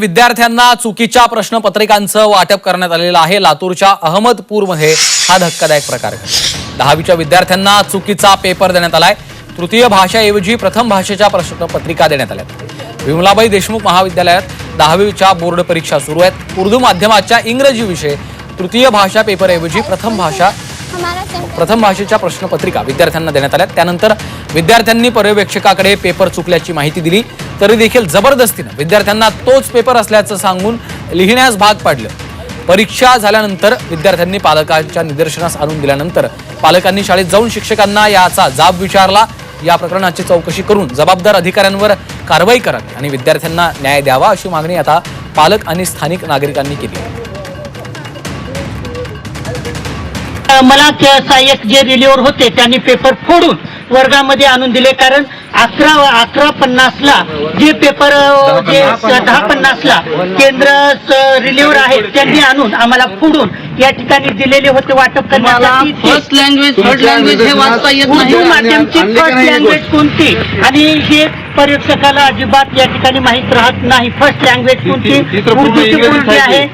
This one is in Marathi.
विद्यार्थ्यांना चुकीच्या प्रश्नपत्रिकांचं वाटप करण्यात आलेलं आहे. लातूरच्या अहमदपूरमध्ये हा धक्कादायक प्रकार दहावीच्या विद्यार्थ्यांना चुकीचा पेपर देण्यात आलाय. तृतीय भाषाऐवजी प्रथम भाषेच्या प्रश्नपत्रिका देण्यात आल्या विमलाबाई देशमुख महाविद्यालयात दहावीच्या बोर्ड परीक्षा सुरू आहेत. उर्दू माध्यमाच्या इंग्रजी विषय तृतीय भाषा पेपरऐवजी प्रथम भाषा प्रथम भाषेच्या प्रश्नपत्रिका विद्यार्थ्यांना देण्यात आल्या. त्यानंतर विद्यार्थ्यांनी पर्यवेक्षकाकडे पेपर चुकल्याची माहिती दिली. तरी देखील जबरदस्तीनं विद्यार्थ्यांना तोच पेपर असल्याचं सांगून लिहिण्यास भाग पाडलं. परीक्षा झाल्यानंतर विद्यार्थ्यांनी पालकांच्या निदर्शनास आणून दिल्यानंतर पालकांनी शाळेत जाऊन शिक्षकांना याचा जाब विचारला. या प्रकरणाची चौकशी करून जबाबदार अधिकाऱ्यांवर कारवाई करावी आणि विद्यार्थ्यांना न्याय द्यावा अशी मागणी आता पालक आणि स्थानिक नागरिकांनी केली मला सहाय्यक जे रिलीवर होते त्यांनी पेपर फोडून वर्गामध्ये आणून दिले. कारण अकरा अकरा पन्नासला जे पेपर जे दहा पन्नासला केंद्र रिलीवर आहेत त्यांनी आणून आम्हाला फोडून या ठिकाणी दिलेले होते वाटप करण्यासाठी. फर्स्ट लँग्वेज थर्ड लँग्वेज हे वाचता येत नाही. उर्दू माध्यमची फर्स्ट लँग्वेज कोणती? आणि हे परीक्षकाला अजिबात या ठिकाणी माहीत राहत नाही. फर्स्ट लँग्वेज कोणती? उर्दूची कोणती आहे?